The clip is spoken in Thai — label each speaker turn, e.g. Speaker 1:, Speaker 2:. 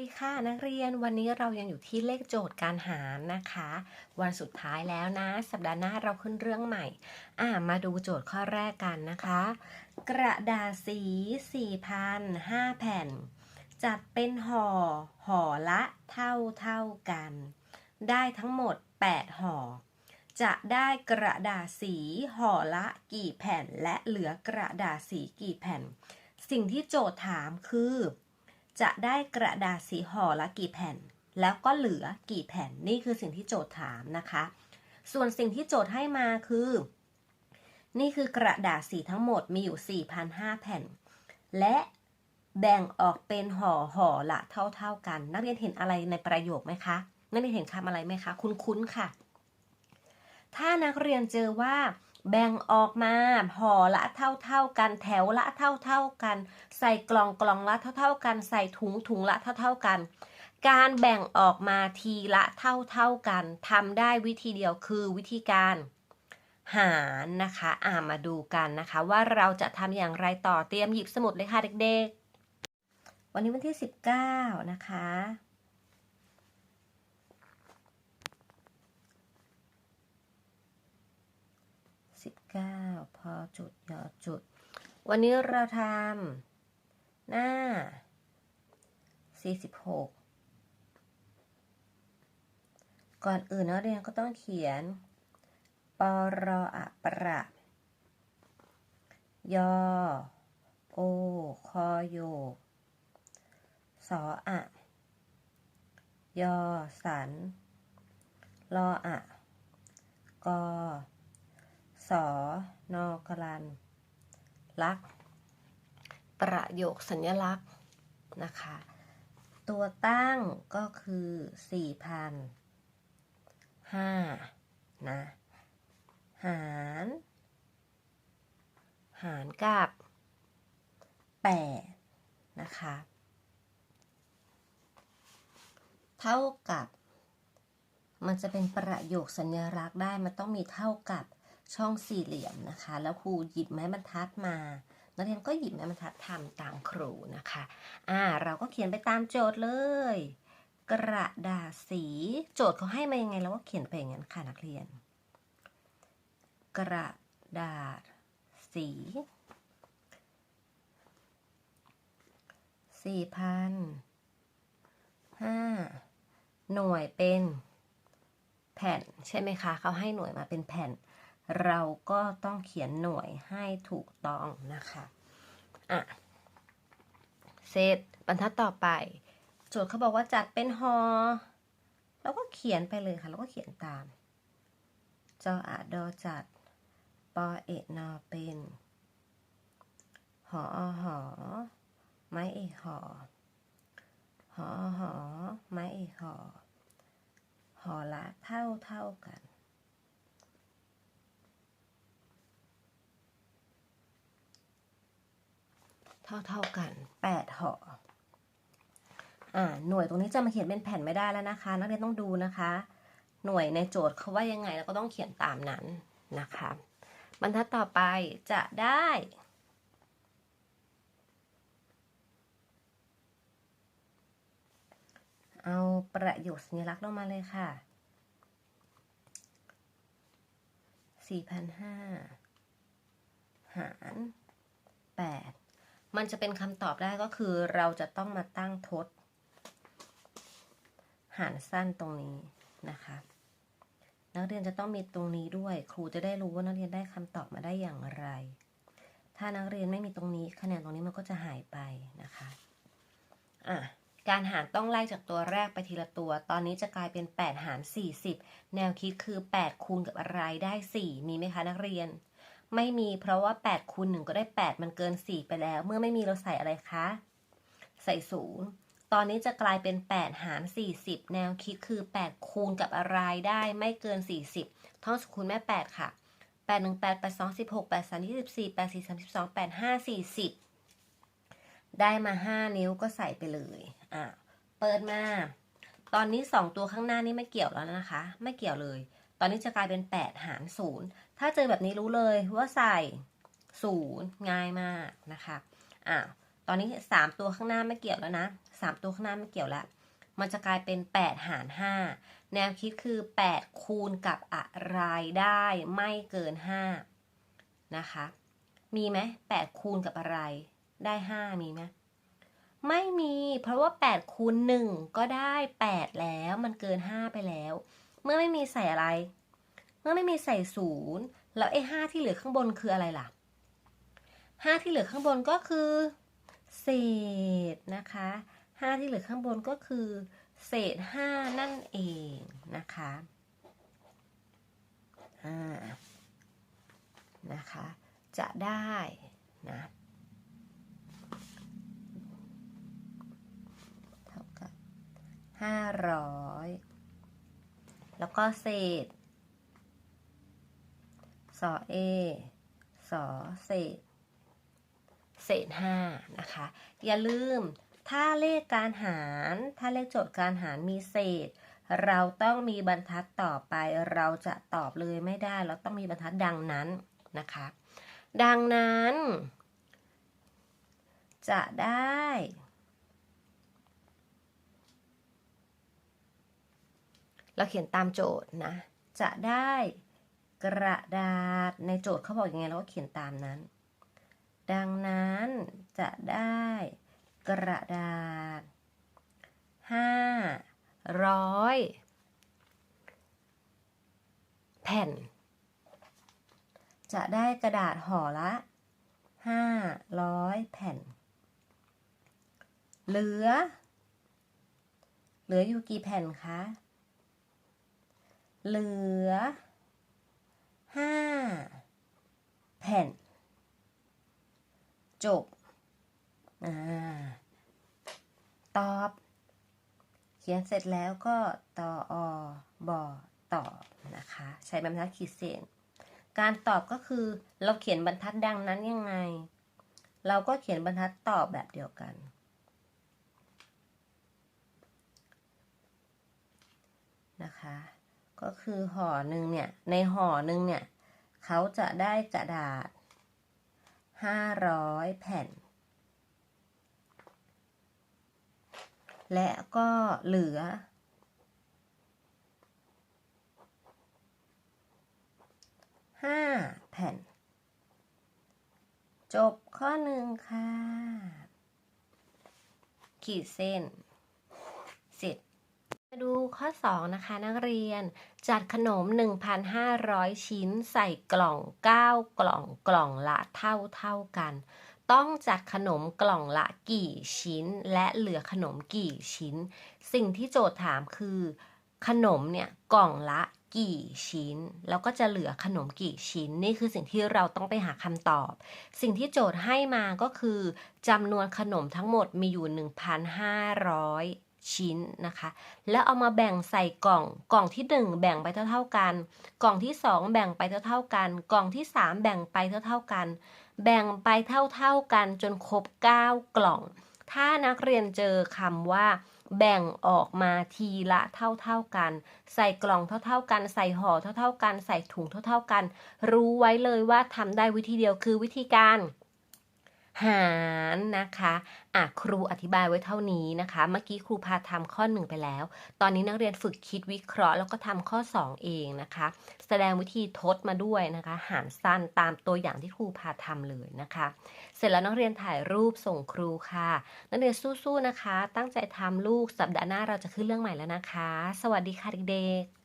Speaker 1: ดีค่ะนักเรียนวันนี้เรายังอยู่ที่เลขโจทย์การหารนะคะ วันสุดท้ายแล้วนะ สัปดาห์หน้าเราขึ้นเรื่องใหม่ อ่ามาดูโจทย์ข้อแรกกันนะคะ กระดาษสี4,005แผ่น จัดเป็นห่อห่อละเท่าเท่ากัน ได้ทั้งหมด 8 ห่อ จะได้กระดาษสีห่อละกี่แผ่น และเหลือกระดาษสีกี่แผ่น สิ่งที่โจทย์ถามคือ จะได้กระดาษสีห่อละกี่แผ่น แล้วก็เหลือกี่แผ่นนี่คือสิ่งที่โจทย์ถามนะคะ ส่วนสิ่งที่โจทย์ให้มาคือ นี่คือกระดาษสีทั้งหมดมีอยู่4,005แผ่น และแบ่งออกเป็นห่อห่อละเท่า ๆกัน นักเรียนเห็นอะไรในประโยคไหมคะนักเรียนเห็นคำอะไรไหมคะ คุ้นๆค่ะ ถ้านักเรียนเจอว่า แบ่งออกมาห่อละเท่าๆกันแถวละเท่าๆกัน ใส่กล่องกล่องละเท่าๆกัน ใส่ถุงถุงละเท่าๆกัน การแบ่งออกมาทีละเท่าๆกันทำได้วิธีเดียวคือวิธีการหารนะคะอ่ามาดูกันนะคะ ว่าเราจะทำอย่างไรต่อเตรียมหยิบสมุดเลยค่ะเด็กๆ วันนี้วันที่ 19 นะคะ 9 พอจุดหยอดจุด วันนี้เราทำหน้า 46 ก่อนอื่นนักเรียนก็ต้องเขียน ปรอะประยอโอคอโยสออะยอสันลออะกอ สอนอกลันลัก ประโยคสัญลักษณ์นะคะ ตัวตั้งก็คือ4,005นะหาร หารกับ8นะคะ เท่ากับ มันจะเป็นประโยคสัญลักษณ์ได้ มันต้องมีเท่ากับ ช่องสี่เหลี่ยมนะคะ แล้วครูหยิบไม้บรรทัดมานักเรียนก็หยิบไม้บรรทัดทำตามครูนะคะอ่าเราก็เขียนไปตามโจทย์เลย กระดาษสี โจทย์เขาให้มายังไงเราก็เขียนไปอย่างนั้นค่ะนักเรียน กระดาษสีสี่พันห้าหน่วยเป็นแผ่นใช่ไหมคะเขาให้หน่วยมาเป็นแผ่น เราก็ต้องเขียนหน่วยให้ถูกต้องนะคะอะเสร็จบรรทัดต่อไป โจทย์เขาบอกว่าจัดเป็นหอเราก็เขียนไปเลยค่ะ เราก็เขียนตามจออาดอจัดปอเอกนอเป็นหออหอไม้เอกหอหออหอไม้เอกหอหอละเท่าเท่ากัน เท่าเท่ากันแปดห่ออ่าหน่วยตรงนี้จะมาเขียนเป็นแผ่นไม่ได้แล้วนะคะ นักเรียนต้องดูนะคะ หน่วยในโจทย์เขาว่ายังไงเราก็ต้องเขียนตามนั้นนะคะบรรทัดต่อไปจะได้เอาประโยคสัญลักษณ์ลงมาเลยค่ะ 4,500 หาร 8 มันจะเป็นคำตอบได้ก็คือเราจะต้องมาตั้งทดหารสั้นตรงนี้นะคะ นักเรียนจะต้องมีตรงนี้ด้วย ครูจะได้รู้ว่านักเรียนได้คำตอบมาได้อย่างไร ถ้านักเรียนไม่มีตรงนี้คะแนนตรงนี้มันก็จะหายไปนะคะอะการหารต้องไล่จากตัวแรกไปทีละตัว ตอนนี้จะกลายเป็น 8 หาร 40 แนวคิดคือ 8 คูณกับอะไรได้ 4 มีไหมคะนักเรียน ไม่มีเพราะว่า8คูณ1ก็ได้ 8 มันเกิน 4 ไปแล้ว เมื่อไม่มีเราใส่อะไรคะ ใส่ศูนย์ตอนนี้จะกลายเป็น 8 หาร 40 แนวคิดคือ 8 คูณกับอะไรได้ไม่เกิน 40 ท่องสกุลแม่ 8 ค่ะ 8 1 8 8 2 16 8 3 24 8 4 32 8 5 40 ได้มา 5 นิ้วก็ใส่ไปเลย อะ เปิดมา ตอนนี้ 2 ตัวข้างหน้านี่ไม่เกี่ยวแล้วนะคะ ไม่เกี่ยวเลย ตอนนี้จะกลายเป็น 8 หาร 0 ถ้าเจอแบบนี้รู้เลยว่าใส่ 0 ง่ายมากนะคะอะตอนนี้สามตัวข้างหน้าไม่เกี่ยวแล้วนะสามตัวข้างหน้าไม่เกี่ยวแล้ว มันจะกลายเป็นแปดหารห้าแนวคิดคือแปดคูณกับอะไรได้ไม่เกินห้านะคะ มีไหมแปดคูณกับอะไร ได้ห้ามีไหมไม่มี เพราะว่าแปดคูณหนึ่งก็ได้แปดแล้ว มันเกินห้าไปแล้ว เมื่อไม่มีใส่อะไร เมื่อไม่มีใส่ศูนย์แล้วไอ้ห้าที่เหลือข้างบนคืออะไรล่ะห้าที่เหลือข้างบนก็คือเศษนะคะห้าที่เหลือข้างบนก็คือ เศษห้านั่นเองนะคะอ่านะคะ จะได้นะเท่ากับห้าร้อย แล้วก็เศษสอเอสอเศษ เศษห้านะคะ อย่าลืมถ้าเลขการหาร ถ้าเลขโจทย์การหารมีเศษ เราต้องมีบรรทัดต่อไป เราจะตอบเลยไม่ได้ เราต้องมีบรรทัดดังนั้นนะคะ ดังนั้น จะได้ เราเขียนตามโจทย์นะ จะได้กระดาษในโจทย์เขาบอกยังไงเราก็เขียนตามนั้น ดังนั้นจะได้กระดาษห้าร้อยแผ่น จะได้กระดาษห่อละห้าร้อยแผ่น เหลือ เหลืออยู่กี่แผ่นคะ เหลือห้าแผ่น จบอตอบ เขียนเสร็จแล้วก็ตออบอตอบนะคะ ใช้บรรทัดขีดเส้นการตอบก็คือเราเขียนบรรทัดดังนั้นยังไง เราก็เขียนบรรทัดตอบแบบเดียวกัน นะคะ ก็คือห่อหนึ่งเนี่ย ในห่อหนึ่งเนี่ย เขาจะได้กระดาษ500แผ่น และก็เหลือ ห้าแผ่น จบข้อหนึ่งค่ะ ขีดเส้น เสร็จ ดูข้อ 2 นะคะ นักเรียนจัดขนม 1,500 ชิ้นใส่กล่อง 9 กล่องกล่องละเท่าเท่ากัน ต้องจัดขนมกล่องละกี่ชิ้น และเหลือขนมกี่ชิ้น สิ่งที่โจทย์ถามคือ ขนมเนี่ยกล่องละกี่ชิ้น แล้วก็จะเหลือขนมกี่ชิ้น นี่คือสิ่งที่เราต้องไปหาคำตอบ สิ่งที่โจทย์ให้มาก็คือจำนวนขนมทั้งหมดมีอยู่ 1,500 ชิ้นนะคะ แล้วเอามาแบ่งใส่กล่อง กล่องที่ 1 แบ่งไปเท่า ๆกัน กล่องที่ 2 แบ่งไปเท่า ๆกัน กล่องที่ 3 แบ่งไปเท่า ๆกัน แบ่งไปเท่า ๆกันจนครบ 9 กล่อง ถ้านักเรียนเจอคำว่า แบ่งออกมาทีละเท่าๆกัน ใส่กล่องเท่าๆกัน ใส่ห่อเท่าๆกัน ใส่ถุงเท่าๆกัน รู้ไว้เลยว่าทำได้วิธีเดียวคือวิธีการ หารนะคะอะครูอธิบายไว้เท่านี้นะคะ เมื่อกี้ครูพาทำข้อ 1 ไปแล้ว ตอนนี้นักเรียนฝึกคิดวิเคราะห์แล้วก็ทำข้อ 2 เองนะคะ แสดงวิธีทดมาด้วยนะคะ หารสั้นตามตัวอย่างที่ครูพาทำเลยนะคะ เสร็จแล้วนักเรียนถ่ายรูปส่งครูค่ะ นักเรียนสู้ๆนะคะ ตั้งใจทำลูกสัปดาห์หน้าเราจะขึ้นเรื่องใหม่แล้วนะคะ สวัสดีค่ะเด็กๆ